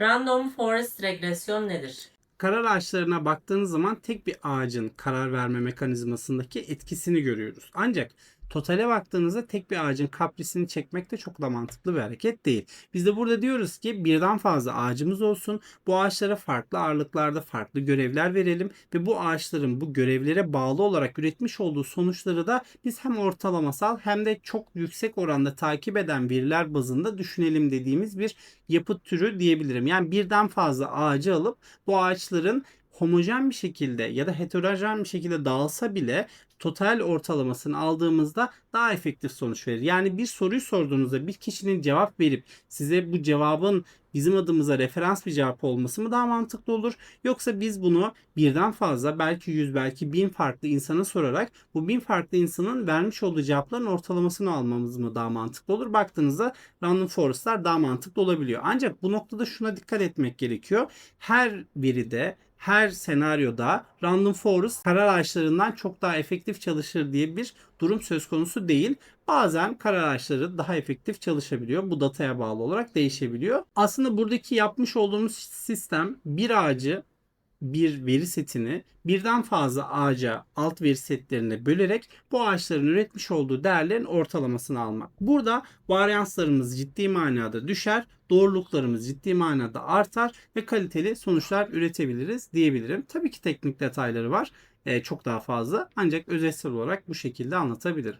Random forest regresyon nedir? Karar ağaçlarına baktığınız zaman tek bir ağacın karar verme mekanizmasındaki etkisini görüyoruz. Ancak totale baktığınızda tek bir ağacın kaprisini çekmek de çok da mantıklı bir hareket değil. Biz de burada diyoruz ki birden fazla ağacımız olsun. Bu ağaçlara farklı ağırlıklarda farklı görevler verelim ve bu ağaçların bu görevlere bağlı olarak üretmiş olduğu sonuçları da biz hem ortalamasal hem de çok yüksek oranda takip eden veriler bazında düşünelim dediğimiz bir yapı türü diyebilirim. Yani birden fazla ağacı alıp bu ağaçların homojen bir şekilde ya da heterojen bir şekilde dağılsa bile total ortalamasını aldığımızda daha efektif sonuç verir. Yani bir soruyu sorduğunuzda bir kişinin cevap verip size bu cevabın bizim adımıza referans bir cevap olması mı daha mantıklı olur? Yoksa biz bunu birden fazla belki yüz belki bin farklı insana sorarak bu bin farklı insanın vermiş olduğu cevapların ortalamasını almamız mı daha mantıklı olur? Baktığınızda random forest'lar daha mantıklı olabiliyor. Ancak bu noktada şuna dikkat etmek gerekiyor. Her veride her senaryoda random forest karar ağaçlarından çok daha efektif çalışır diye bir durum söz konusu değil. Bazen karar ağaçları daha efektif çalışabiliyor. Bu dataya bağlı olarak değişebiliyor. Aslında buradaki yapmış olduğumuz sistem bir ağacı bir veri setini birden fazla ağaca alt veri setlerine bölerek bu ağaçların üretmiş olduğu değerlerin ortalamasını almak. Burada varyanslarımız ciddi manada düşer, doğruluklarımız ciddi manada artar ve kaliteli sonuçlar üretebiliriz diyebilirim. Tabii ki teknik detayları var. Ee, çok daha fazla ancak özetsel olarak bu şekilde anlatabilirim.